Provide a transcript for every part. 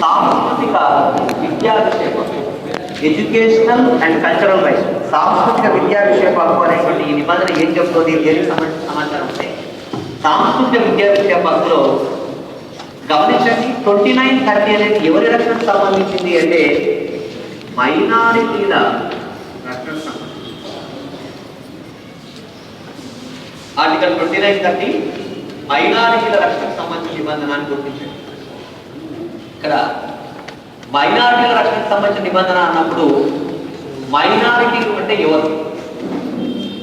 సాంస్కృతిక విద్యా విషయం ఎడ్యుకేషనల్ అండ్ కల్చరల్ రైట్స్ సాంస్కృతిక విద్యా విషయపు హక్కు అనేటువంటి ఈ నిబంధన ఏం చెప్తుంది దేనికి సంబంధించిన సమాచారం అంటే సాంస్కృతిక విద్యా విషయ హక్కులో గమనించండి ట్వంటీ నైన్ థర్టీ అనేది ఎవరి రక్షణకు సంబంధించింది అంటే మైనారిటీల ఆర్టికల్ ట్వంటీ నైన్ థర్టీ మైనారిటీల రక్షణకు సంబంధించిన నిబంధనాన్ని గుర్తించండి. ఇక్కడ మైనారిటీల రక్షణకు సంబంధించిన నిబంధన అన్నప్పుడు మైనారిటీలు అంటే ఎవరు?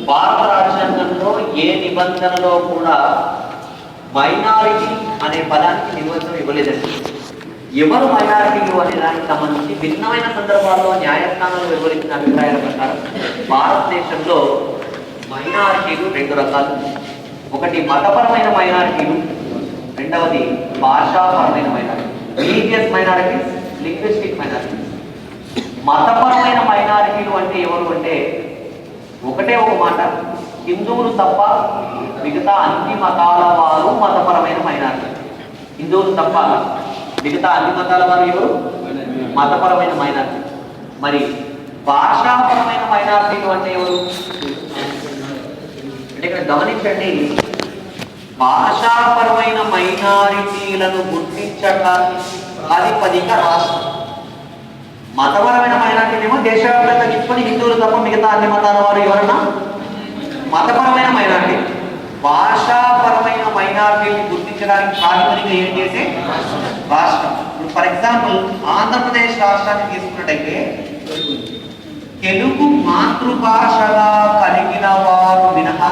భారత రాజ్యాంగంలో ఏ నిబంధనలో కూడా మైనారిటీ అనే పదానికి నిర్వచనం ఇవ్వలేదండి. ఎవరు మైనారిటీలు అనే దానికి సంబంధించి భిన్నమైన సందర్భాల్లో న్యాయస్థానాలు వివరించిన అభిప్రాయాల ప్రకారం భారతదేశంలో మైనారిటీలు రెండు రకాలు. ఒకటి మతపరమైన మైనారిటీలు రెండవది భాషాపరమైన minority religious minorities linguistic minorities మతపరమైన మైనారిటీలు అంటే ఎవరు అంటే ఒకటే ఒక మాట హిందువులు తప్ప మిగతా అన్ని మతాల వారు మతపరమైన మైనారిటీ హిందువులు తప్ప మిగతా అన్ని మతాల వారు ఎవరు? మతపరమైన మైనారిటీ మరి భాషాపరమైన మైనారిటీలు అంటే ఎవరు? అంటే ఇక్కడ గమనించండి భాషాపరమైన మైనారిటీలను గుర్తించడానికి ప్రాతిపదిక రాష్ట్రం. మతపరమైన మైనారిటీనేమో దేశవ్యాప్తంగా తీసుకొని హిందువులు తప్ప మిగతా అన్ని మతాల వారు ఎవరన్నా? మతపరమైన మైనారిటీ. భాషాపరమైన మైనారిటీని గుర్తించడానికి ప్రాతిపదిక ఏం చేసే రాష్ట్రం. ఇప్పుడు ఫర్ ఎగ్జాంపుల్ ఆంధ్రప్రదేశ్ రాష్ట్రాన్ని తీసుకున్నట్టయితే తెలుగు మాతృభాషగా కలిగిన వారు మినహా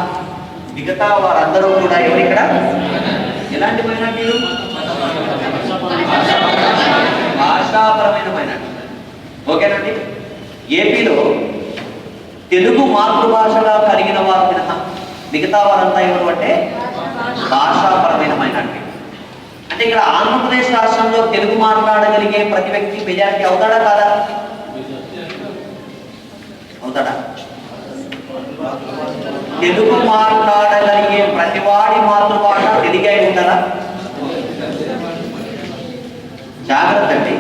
మిగతా వారందరూ కూడా ఎవరు ఇక్కడ? ఎలాంటి మైనార్టీలు భాషాపరమైన మైనార్టీ. ఓకేనండి? ఏపీలో తెలుగు మాతృభాషగా కలిగిన వారు మినహా మిగతా వారంతా ఎవరు అంటే? భాషాపరమైన మైనార్టీ. అంటే ఇక్కడ ఆంధ్రప్రదేశ్ రాష్ట్రంలో తెలుగు మాట్లాడగలిగే ప్రతి వ్యక్తి మెజారిటీ అవుతాడా కాదా? అవుతాడా? తెలుగు మాట్లాడగలిగే ప్రతివాడి మాతృభాష తెలుగే అయి జాగ్రత్త అండి.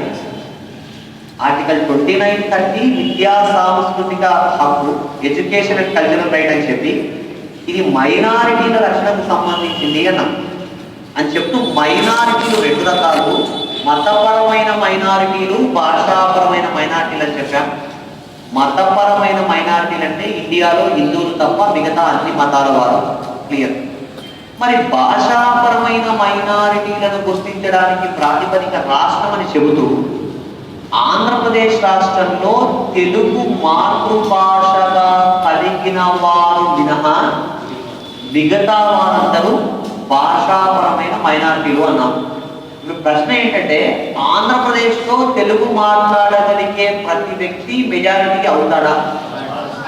ఆర్టికల్ ట్వంటీ నైన్ థర్టీ విద్యా సాంస్కృతిక హక్కు ఎడ్యుకేషన్ అండ్ కల్చరల్ రైట్ అని చెప్పి ఇది మైనారిటీల రక్షణకు సంబంధించింది అన్నాం. అని చెప్తూ మైనారిటీలు రెండు రకాలు. మతపరమైన మైనారిటీలు భాషాపరమైన మైనారిటీలు అని చెప్పాం. మతపరమైన మైనారిటీలు అంటే ఇండియాలో హిందువులు తప్ప మిగతా అన్ని మతాల వారు. క్లియర్ మరి భాషాపరమైన మైనారిటీలను గుర్తించడానికి ప్రాతిపదిక రాష్ట్రం అని చెబుతూ ఆంధ్రప్రదేశ్ రాష్ట్రంలో తెలుగు మాతృభాషగా కలిగిన వారు మినహా మిగతా వారందరూ భాషాపరమైన మైనారిటీలు అన్నాం. ఇప్పుడు ప్రశ్న ఏంటంటే ఆంధ్రప్రదేశ్లో తెలుగు మాట్లాడగలిగే ప్రతి వ్యక్తి మెజారిటీ అవుతాడా?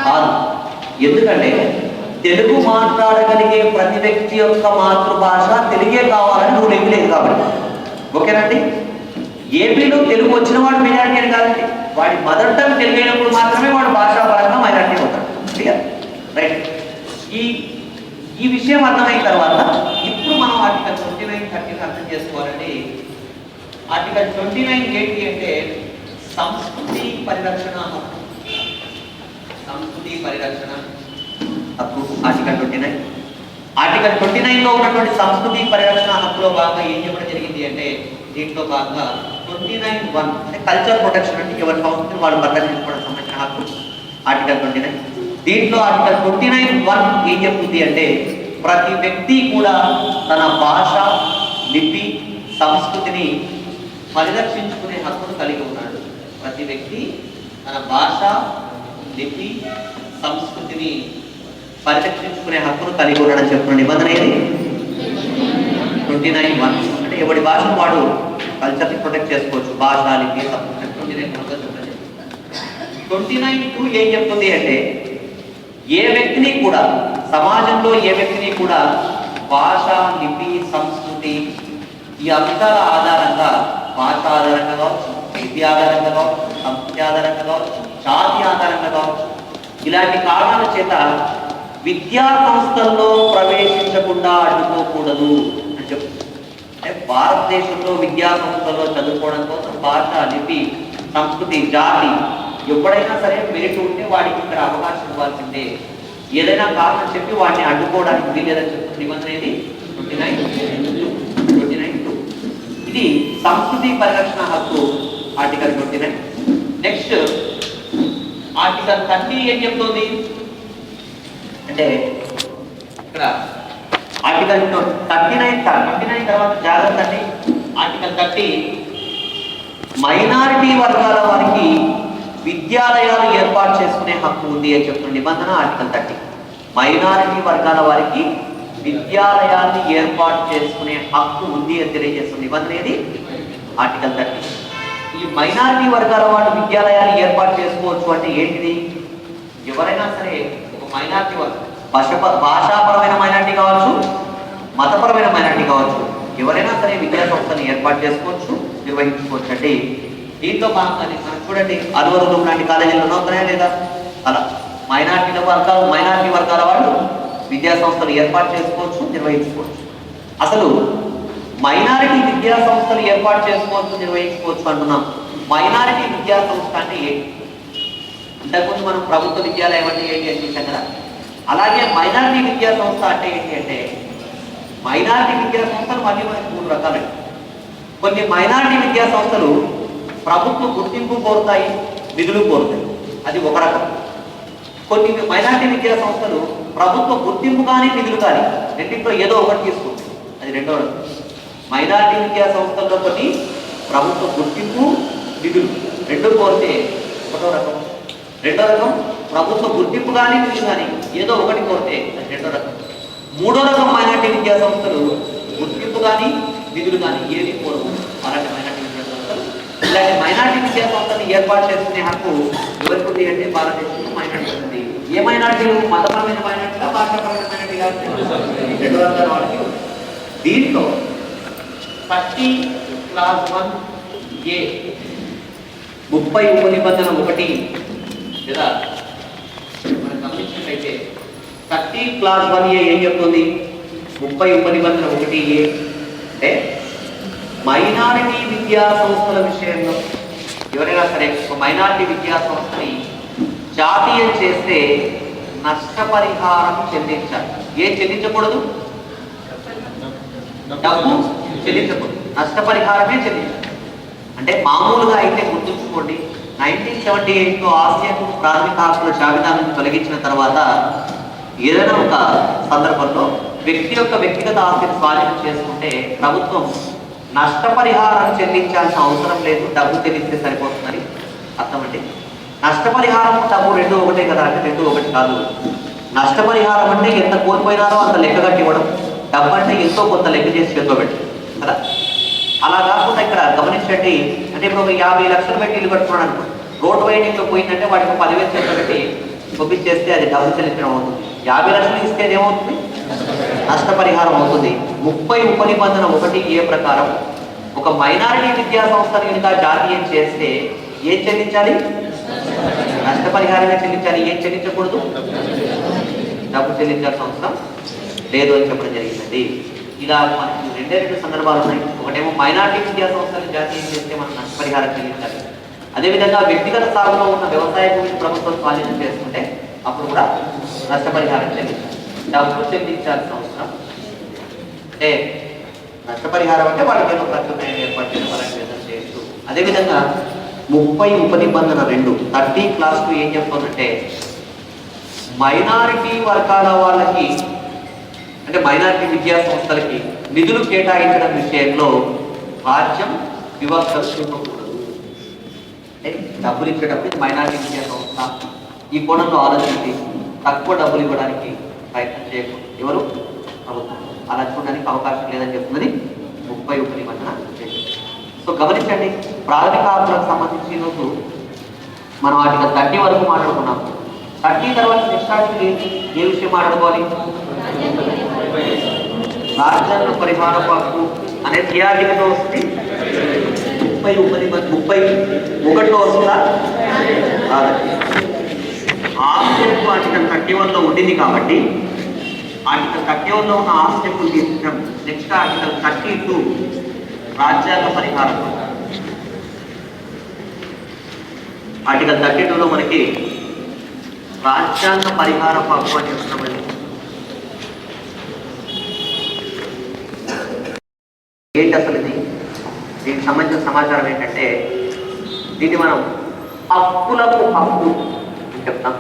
కాదు. ఎందుకంటే తెలుగు మాట్లాడగలిగే ప్రతి వ్యక్తి యొక్క మాతృభాష తెలుగే కావాలని నువ్వు ఏమీ కాబట్టి. ఓకేనండి? ఏపీలో తెలుగు వచ్చిన వాడు మెజారిటీ అని కాదండి. వాడి మదర్ టంగ్ తెలుగు అయినప్పుడు మాత్రమే వాడు భాషాపరంగా మైనారిటీ అవుతాడు. క్లియర్? రైట్. ఈ ఈ విషయం అర్థమైన తర్వాత ఇప్పుడు మనం వాటిని ట్వంటీ నైన్ థర్టీని అర్థం చేసుకోవాలండి. ఆర్టికల్ ట్వంటీ నైన్ ఏంటి అంటే సంస్కృతి పరిరక్షణ హక్కు సంస్కృతి పరిరక్షణ హక్కు article twenty nine. Article twenty నైన్లో ఉన్నటువంటి సంస్కృతి పరిరక్షణ హక్కులో భాగంగా ఏం చెప్పడం జరిగింది అంటే దీంట్లో భాగంగా ట్వంటీ నైన్ వన్ అంటే కల్చర్ ప్రొటెక్షన్ అంటే ఎవరి సంస్కృతిని వాళ్ళు పరిరక్షించుకోవడం సంబంధించిన హక్కు. Article twenty nine. దీంట్లో ఆర్టికల్ ట్వంటీ నైన్ వన్ ఏం చెప్తుంది అంటే ప్రతి వ్యక్తి కూడా తన భాష లిపి సంస్కృతిని పరిరక్షించుకునే హక్కును కలిగి ఉన్నాడు. ప్రతి వ్యక్తి తన భాష లిపి సంస్కృతిని పరిరక్షించుకునే హక్కును కలిగి ఉన్నాడని చెప్తున్న నిబంధన ఏది? Twenty nine one. అంటే ఎవడి భాషను వాడు కల్చర్ని ప్రొటెక్ట్ చేసుకోవచ్చు. భాష లిపి ట్వంటీ నైన్ వన్గా ట్వంటీ నైన్ టూ ఏం చెప్తుంది అంటే ఏ వ్యక్తిని కూడా సమాజంలో ఏ వ్యక్తిని కూడా భాష లిపి సంస్కృతి ఈ అంశాల ఆధారంగా భాష ఆధారంగా కావచ్చు విద్య ఆధారంగా కావచ్చు సంస్కృతి ఆధారంగా కావచ్చు జాతి ఆధారంగా కావచ్చు ఇలాంటి కారణాల చేత విద్యా సంస్థల్లో ప్రవేశించకుండా అడ్డుకోకూడదు అని చెప్తుంది. అంటే భారతదేశంలో విద్యా సంస్థల్లో చదువుకోవడం కోసం భాష లిపి సంస్కృతి జాతి ఎప్పుడైనా సరే మెరిట్ ఉంటే వాడికి ఇక్కడ అవకాశం ఇవ్వాల్సిందే. ఏదైనా కారణం చెప్పి వాడిని అడ్డుకోవడానికి వీలేదని చెప్తుంది. నిబంధన ట్వంటీ నైన్. ఇది సంస్కృతి పరిరక్షణ హక్కు article twenty nine. Next article thirty ఏం చెప్తుంది? అంటే ఇక్కడ article thirty nine thirty nine తర్వాత జాగ్రత్త అండి. ఆర్టికల్ థర్టీ మైనారిటీ వర్గాల వారికి విద్యాలయాలు ఏర్పాటు చేసుకునే హక్కు ఉంది అని చెప్తున్న నిబంధన ఆర్టికల్ థర్టీ. మైనారిటీ వర్గాల వారికి విద్యాలయాన్ని ఏర్పాటు చేసుకునే హక్కు ఉంది అని తెలియజేస్తుంది. నిబంధన ఏది? ఆర్టికల్ థర్టీ ఈ మైనారిటీ వర్గాల వాళ్ళు విద్యాలయాన్ని ఏర్పాటు చేసుకోవచ్చు అంటే ఏంటిది? ఎవరైనా సరే ఒక మైనారిటీ వర్గం భాష భాషాపరమైన మైనారిటీ కావచ్చు మతపరమైన మైనారిటీ కావచ్చు ఎవరైనా సరే విద్యా సంస్థను ఏర్పాటు చేసుకోవచ్చు నిర్వహించుకోవచ్చు అండి దీంతో మనం చూడండి అరువరు లాంటి కాలేజీలు ఉన్నాయా లేదా? అలా మైనార్టీల వర్గాలు మైనార్టీ వర్గాల వాళ్ళు విద్యా సంస్థలు ఏర్పాటు చేసుకోవచ్చు నిర్వహించుకోవచ్చు. అసలు మైనారిటీ విద్యా సంస్థలు ఏర్పాటు చేసుకోవచ్చు నిర్వహించుకోవచ్చు అంటున్నాం. మైనారిటీ విద్యా సంస్థ అంటే ఏంటి? ఇంతకుముందు మనం ప్రభుత్వ విద్యాలయం అంటే ఏంటి అని చూసాం కదా. అలాగే మైనారిటీ విద్యా సంస్థ అంటే ఏంటి అంటే మైనారిటీ విద్యా సంస్థలు మళ్ళీ మనకి మూడు రకాలండి. కొన్ని మైనారిటీ విద్యా సంస్థలు ప్రభుత్వ గుర్తింపు కోరుతాయి నిధులు కోరుతాయి. అది ఒక రకం. కొన్ని మైనారిటీ విద్యా సంస్థలు ప్రభుత్వ గుర్తింపు కానీ నిధులు కానీ రెండింటిలో ఏదో ఒకటి తీసుకుంటాయి అది రెండో రకం విద్యా సంస్థల్లో కొన్ని ప్రభుత్వ గుర్తింపు నిధులు రెండు కోరితే ఒకటో రకం. రెండో రకం ప్రభుత్వ గుర్తింపు కానీ నిధులు కానీ ఏదో ఒకటి కోరితే అది రెండో రకం. మూడో రకం మైనార్టీ విద్యా సంస్థలు గుర్తింపు కానీ నిధులు కానీ ఏది కోరవు అలాంటి మైనార్టీ విద్యా సంస్థలు. ఇలాంటి మైనార్టీ విద్యా సంస్థలు ఏర్పాటు చేసుకునే హక్కు ఎవరికి ఉంది అంటే భారతదేశంలో మైనార్టీ. ఏ మైనార్టీలు మతపరమైన మైనార్టీగా భాషాపరమైన రెండు వాళ్ళకి. దీంట్లో థర్టీ క్లాస్ వన్ ఏ. ముప్పై ఉప నిబంధన ఒకటి. లేదా? మనం గమనించినట్లయితే థర్టీ క్లాస్ వన్ ఏ ఏం చెప్తుంది? ముప్పై ఉప నిబంధన ఒకటి ఏ. అంటే మైనారిటీ విద్యా సంస్థల విషయంలో ఎవరైనా సరే ఒక మైనారిటీ విద్యా సంస్థని జాతీయం చేస్తే నష్టపరిహారం చెల్లించాలి. ఏం చెల్లించకూడదు? డబ్బు చెల్లించకూడదు. నష్టపరిహారమే చెల్లించాలి. అంటే మామూలుగా అయితే గుర్తుంచుకోండి నైన్టీన్ సెవెంటీ ఎయిట్లో ఆసియాకు ప్రాథమిక హక్కుల జాబితా నుంచి తొలగించిన తర్వాత ఏదైనా ఒక సందర్భంలో వ్యక్తి యొక్క వ్యక్తిగత ఆస్తిని స్వాధీనం చేసుకుంటే ప్రభుత్వం నష్టపరిహారం చెల్లించాల్సిన అవసరం లేదు డబ్బు చెల్లిస్తే సరిపోతుందని అర్థమండి. నష్టపరిహారం డబ్బు రెండు ఒకటే కదా అంటే రెండు ఒకటి కాదు. నష్టపరిహారం అంటే ఎంత కోల్పోయినారో అంత లెక్క కట్టి ఇవ్వడం డబ్బు అంటే ఎంతో కొంత లెక్క చేసి చేతిలో పెట్టి కదా? అలా కాకుండా ఇక్కడ గమనించండి అంటే ఇప్పుడు ఒక యాభై లక్షలు పెట్టి ఇల్లు కట్టుకున్నాడు అనుకో రోడ్డు వైండింగ్లో పోయిందంటే వాడికి పదివేలు చేతిలో పెట్టి పంపించేస్తే అది డబ్బు చెల్లించడం అవుతుంది. యాభై లక్షలు ఇస్తే ఏమవుతుంది? నష్టపరిహారం అవుతుంది. ముప్పై ఉపనిబంధన ఒకటి ఏ ప్రకారం ఒక మైనారిటీ విద్యా సంస్థ కనుక జాతీయం చేస్తే ఏం చెల్లించాలి? నష్టపరిహారమే చెల్లించాలి ఏం చెల్లించకూడదు? డబ్బు చెల్లించాల్సిన అవసరం లేదు అని చెప్పడం జరిగింది ఇలా మనకి రెండే రెండు సందర్భాలు ఉన్నాయి. ఒకటేమో మైనార్టీ విద్యా సంస్థలు జాతీయం చేస్తే మనం నష్టపరిహారం చెల్లించాలి. అదేవిధంగా వ్యక్తిగత స్థాయిలో ఉన్న వ్యవసాయ భూమిని ప్రభుత్వం స్వాధీనం చేసుకుంటే అప్పుడు కూడా నష్టపరిహారం చెల్లించాలి. డబ్బు చెల్లించాల్సిన అవసరం అంటే నష్టపరిహారం అంటే వాళ్ళకి ఏదో ప్రత్యున్నాయం ఏర్పాటు చేయడం అలాంటి విధంగా చేయొచ్చు. అదేవిధంగా ముప్పై ఉప నిబంధన రెండు. థర్టీ క్లాస్కు ఏం చెప్తుందంటే మైనారిటీ వర్గాల వాళ్ళకి అంటే మైనారిటీ విద్యా సంస్థలకి నిధులు కేటాయించడం విషయంలో రాజ్యం వివక్ష చూపకూడదు అంటే డబ్బులు ఇచ్చేటప్పుడు మైనారిటీ విద్యా సంస్థ. ఈ కోణంలో ఆలోచించి తక్కువ డబ్బులు ఇవ్వడానికి ప్రయత్నం చేయకూడదు. ఎవరు? ప్రభుత్వం. అలా చూడడానికి అవకాశం లేదని చెప్తున్నది ముప్పై ఒక నిబంధన సో గమనించండి ప్రాథమిక హక్కులకు సంబంధించి ఈరోజు మనం వాటికి థర్టీ వరకు మాట్లాడుకున్నాం. థర్టీ తర్వాత నెక్స్ట్ ఏంటి? ఏ విషయం మాట్లాడుకోవాలి? రాజ్యాంగ పరిహారం హక్కు అనేది ఏ ఆర్టికల్లో వస్తుంది ముప్పై ఉప ముప్పై ఒకటిలో వస్తుందా? ఆస్టెప్ ఆ తట్టి ఆర్టికల్ థర్టీ వన్లో ఉండింది కాబట్టి ఆర్టికల్ థర్టీ వన్లో ఉన్న ఆ తీసుకుంటాం నెక్స్ట్ ఆర్టికల్ థర్టీ టూ రాజ్యాంగ పరిహారం. ఆర్టికల్ థర్టీ టూలో మనకి రాజ్యాంగ పరిహార పక్కు అని చెప్తున్నామండి ఏంటి అసలు ఇది? దీనికి సంబంధించిన సమాచారం ఏంటంటే దీన్ని మనం హక్కులకు హక్కు అని చెప్తాం.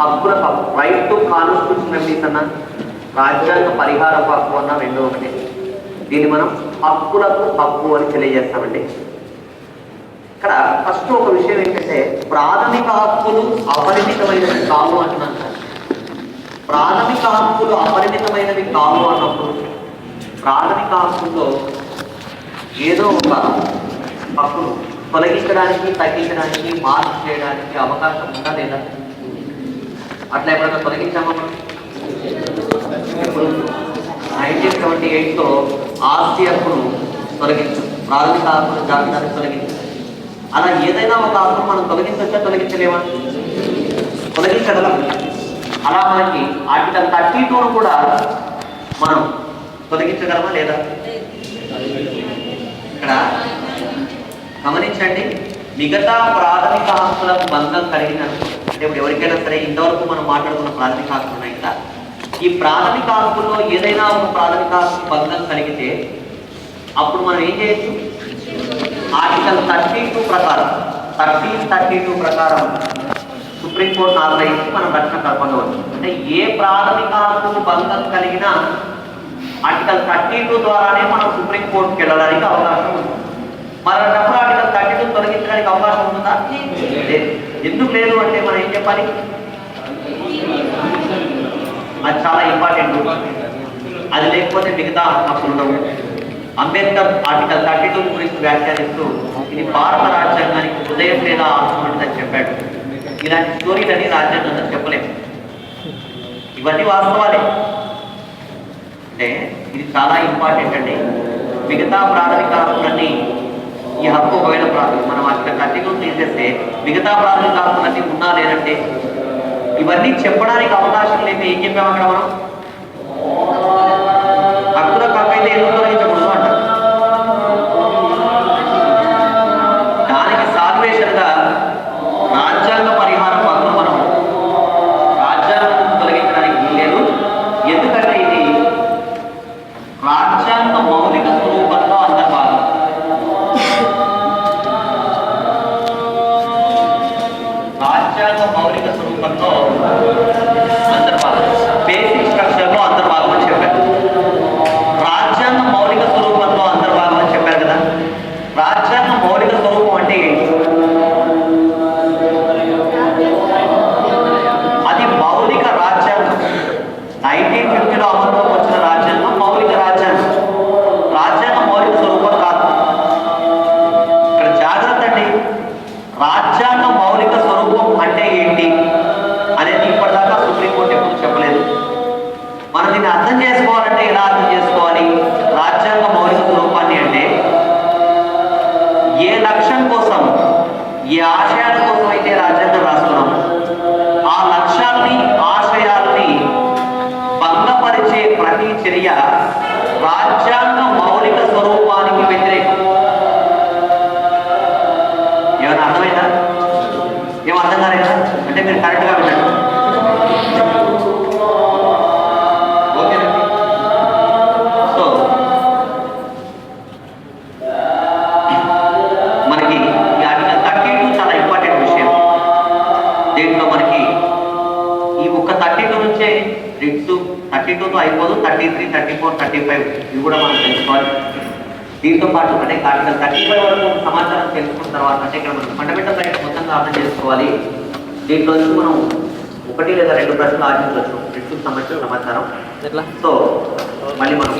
హక్కులకు హక్కు. రైట్ టు కాన్స్టిట్యూషన్ రెమెడీస్ అన్న? రాజ్యాంగ పరిహార హక్కు అన్న రెండో ఒకటి. దీన్ని మనం హక్కులకు హక్కు అని తెలియజేస్తామండి. ఇక్కడ ఫస్ట్ ఒక విషయం ఏంటంటే ప్రాథమిక హక్కులు అపరిమితమైనవి కావు అంటున్నాను. ప్రాథమిక హక్కులు అపరిమితమైనవి కావు అన్నప్పుడు ప్రాథమిక హక్కుల్లో ఏదో ఒక హక్కును తొలగించడానికి తగ్గించడానికి మార్పు చేయడానికి అవకాశం ఉందా లేదా? అట్లా ఎప్పుడైనా తొలగించామా? మనం నైన్టీన్ సెవెంటీ ఎయిట్లో ఆస్తి హక్కును తొలగించు ప్రాథమిక హక్కును జాబితాను తొలగించు. అలా ఏదైనా ఒక హక్కును మనం తొలగించవచ్చా తొలగించలేమా? తొలగించగలం. అలా మనకి ఆర్టికల్ థర్టీ టూను కూడా మనం తొలగించగలమా లేదా? ఇక్కడ గమనించండి మిగతా ప్రాథమిక హక్కులకు బంధం కలిగిన అంటే ఇప్పుడు ఎవరికైనా సరే ఇంతవరకు మనం మాట్లాడుకున్న ప్రాథమిక హక్కులు ఉన్నాయి కదా. ఈ ప్రాథమిక హక్కుల్లో ఏదైనా ఒక ప్రాథమిక హక్కు బంధం కలిగితే అప్పుడు మనం ఏం చేయొచ్చు? ఆర్టికల్ థర్టీ టూ ప్రకారం థర్టీన్ థర్టీ టూ ప్రకారం సుప్రీంకోర్టు ఆశ్రయించి మనం రక్షణ కల్పొందవచ్చు అంటే ఏ ప్రాథమిక హక్కు బంధం కలిగినా ఆర్టికల్ థర్టీ టూ ద్వారానే మనం సుప్రీంకోర్టుకి వెళ్ళడానికి అవకాశం ఉంది మరి అన్నప్పుడు ఆర్టికల్ థర్టీ టూ తొలగించడానికి అవకాశం ఉంటుందా? లేదు. ఎందుకు లేదు అంటే మనం ఏం చెప్పాలి? అది చాలా ఇంపార్టెంట్. అది లేకపోతే మిగతా హక్కులు ఉండవు. అంబేద్కర్ ఆర్టికల్ థర్టీ టూ గురించి వ్యాఖ్యానిస్తూ ఇది భారత రాజ్యాంగానికి ఉదయం లేదా ఆత్మ చెప్పాడు. ఇలాంటి స్టోరీలని రాజ్యాంగంలో చెప్పలేము ఇవన్నీ వాస్తవాలే. అంటే ఇది చాలా ఇంపార్టెంట్ అండి. మిగతా ప్రాథమిక హక్కులన్నీ ఈ హక్కు ఒకవేళ ప్రా- మనం అక్కడ కంటిన్యూ తీసేస్తే మిగతా ప్రాథమిక హక్కులన్నీ ఉన్నా లేదంటే ఇవన్నీ చెప్పడానికి అవకాశం లేక ఏం చెప్పాము అక్కడ మనం? హక్కుల హక్కైతే ఎందుకు థర్టీ టూతో అయిపోదు thirty three thirty four thirty five. ఇవి కూడా మనం తెలుసుకోవాలి. దీంతో పాటు అంటే ఆర్టికల్ థర్టీ ఫైవ్ వరకు సమాచారం తెలుసుకున్న తర్వాత అంటే ఇక్కడ మనం ఫండమెంటల్ రైట్స్ మొత్తంగా అర్థం చేసుకోవాలి. దీంట్లో మనం ఒకటి లేదా రెండు ప్రశ్నలు ఆశించవచ్చు రిట్స్కి సంబంధించిన సమాచారం. సో మళ్ళీ మనం